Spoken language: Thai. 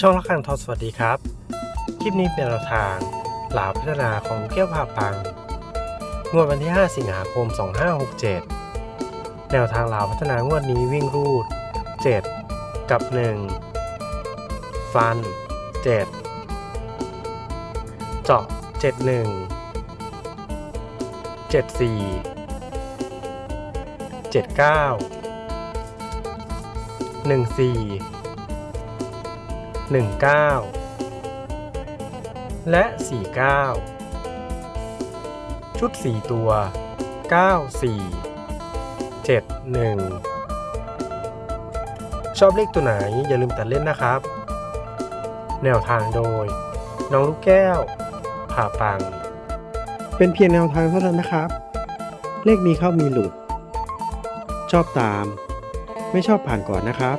ช่องละคังทอสวัสดีครับ คลิปนี้เป็นแนวทางหลาพัฒนาของเกี้ยวพาปัง งวดวันที่ 5 สิงหาคม 2567 แนวทางหลาวพัฒนางวดนี้วิ่งรูด 7 กับ 1 ฟัน 7 เจาะ 71 74 79 14 19 และ 49 ชุด 4 ตัว 94 71 ชอบเลขตัวไหนอย่าลืมตัดเล่นนะครับ แนวทางโดย น้องลูกแก้วผ่าปัง เป็นเพียงแนวทางเท่านั้นนะครับ เลขมีเข้ามีหลุด ชอบตาม ไม่ชอบผ่านก่อนนะครับ